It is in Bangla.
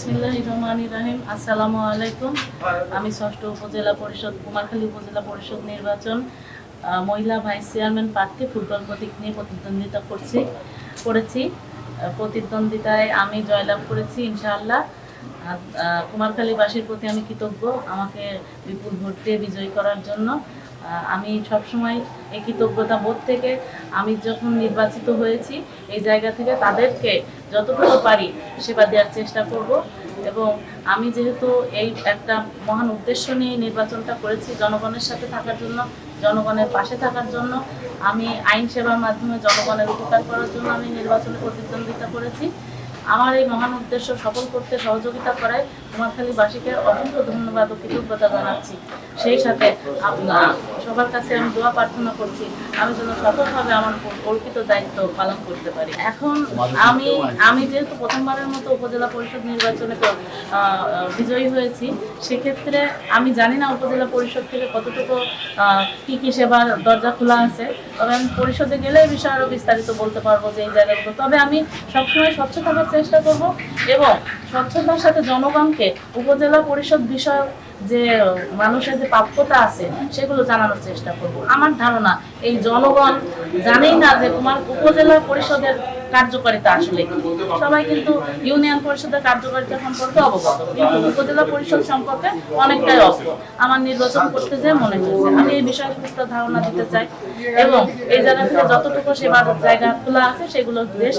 বিসমিল্লাহ রহমান রাহিম। আসসালামু আলাইকুম। আমি ষষ্ঠ উপজেলা পরিষদ, কুমারখালী উপজেলা পরিষদ নির্বাচন মহিলা ভাইস চেয়ারম্যান প্রার্থী, ফুটবল প্রতীক নিয়ে প্রতিদ্বন্দ্বিতা করছি, করেছি। প্রতিদ্বন্দ্বিতায় আমি জয়লাভ করেছি, ইনশাআল্লাহ। কুমারখালীবাসীর প্রতি আমি কৃতজ্ঞ। আমাকে বিপুল ভোট দিয়ে বিজয়ী করার জন্য। আমি সবসময় এই কৃতজ্ঞতা বোধ থেকে আমি যখন নির্বাচিত হয়েছি, এই জায়গা থেকে তাদেরকে যতটুকু পারি সেবা দেওয়ার চেষ্টা করব। এবং আমি যেহেতু এই একটা মহান উদ্দেশ্য নিয়ে নির্বাচনটা করেছি, জনগণের সাথে থাকার জন্য, জনগণের পাশে থাকার জন্য, আমি আইন সেবার মাধ্যমে জনগণের উপকার করার জন্য আমি নির্বাচনে প্রতিদ্বন্দ্বিতা করেছি। আমার এই মহান উদ্দেশ্য সফল করতে সহযোগিতা করায় কুমারখালীবাসীকে অসংখ্য ধন্যবাদ ও কৃতজ্ঞতা জানাচ্ছি। সেই সাথে আপনার সবার কাছে আমি দোয়া প্রার্থনা করছি। আমি যেন সফলভাবে আমার কল্পিত দায়িত্ব পালন করতে পারি। এখন আমি আমি যেহেতু প্রথমবারের মতো উপজেলা পরিষদ নির্বাচনে তো, বিজয়ী হয়েছি সেক্ষেত্রে আমি জানি না উপজেলা পরিষদ থেকে কতটুকু কী কি সেবার দরজা খোলা আছে। তবে আমি পরিষদে গেলে এই বিষয়ে আরও বিস্তারিত বলতে পারব যে এই জায়গাগুলো। তবে আমি সবসময় স্বচ্ছ থাকার চেষ্টা করব এবং স্বচ্ছতার সাথে জনগণকে উপজেলা পরিষদ বিষয়ক যে মানুষের যে প্রাপ্যতা আছে, সেগুলো জানানোর চেষ্টা করব। আমার ধারণা, এই জনগণ জানেই না যে তোমার উপজেলা পরিষদের কার্যকারিতা আসলে সবাই কিন্তু ইউনিয়ন পরিষদের কার্যকারিতা সম্পর্কে অবগত, কিন্তু উপজেলা পরিষদ সম্পর্কে অনেকটাই অবগত। আমার নির্বাচন করতে যে মনে হয়েছে। আমি এই বিষয়ে সুস্থ ধারণা দিতে চাই এবং এই জায়গা যতটুকু সেবার জায়গা খোলা আছে, সেগুলো দিয়ে সেবা